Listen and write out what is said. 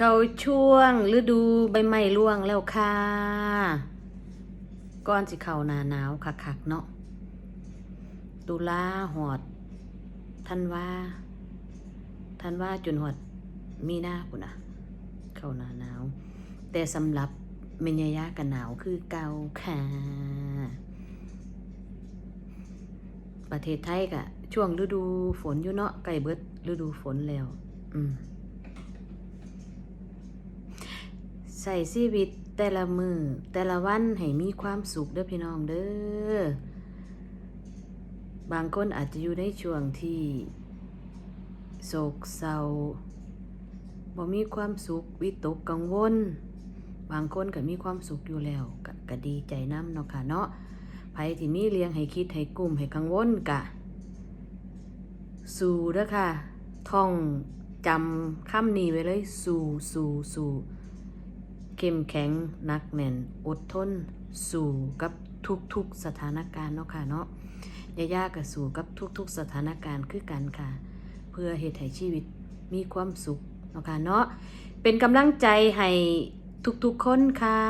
เข้าช่วงฤดูใบไม้ร่วงแล้วค่ะก่อนสิเข้าหนาหนาวคักๆเนาะตุลาหอดท่านว่าท่านว่าจุนหอดมีหน้าปุ่นอะเข้าหนาหนาว แต่สำหรับเมญยะกันหนาวคือเกาค่ะ ประเทศไทยกะช่วงฤดูฝนอยู่เนาะใกล้เบิดฤดูฝนแล้ว อืม ใส่ชีวิตแต่ละมือแต่ละวันให้มีความสุขเด้อพี่น้องเด้อบางคนอาจจะอยู่ในช่วงที่โศกเศร้าบ่มีความสุขวิตกกังวล บางคนก็มีความสุขอยู่แล้วกก็ดีใจน้ำเนาะค่ะเนาะไผที่มีเลี้ยงให้คิดให้กลุ่มให้กังวลกะ สู่เด้อค่ะท่องจำคำนี้ไว้เลย สู่สู่สู่ เข้มแข็งนักแน่น อดทน สู่กับทุกๆสถานการณ์เนาะค่ะเนาะยายากับสู่กับทุกๆสถานการณ์คือกันค่ะ เพื่อเหตุให้ชีวิตมีความสุขเนาะค่ะเนาะเป็นกำลังใจให้ทุกๆคนค่ะ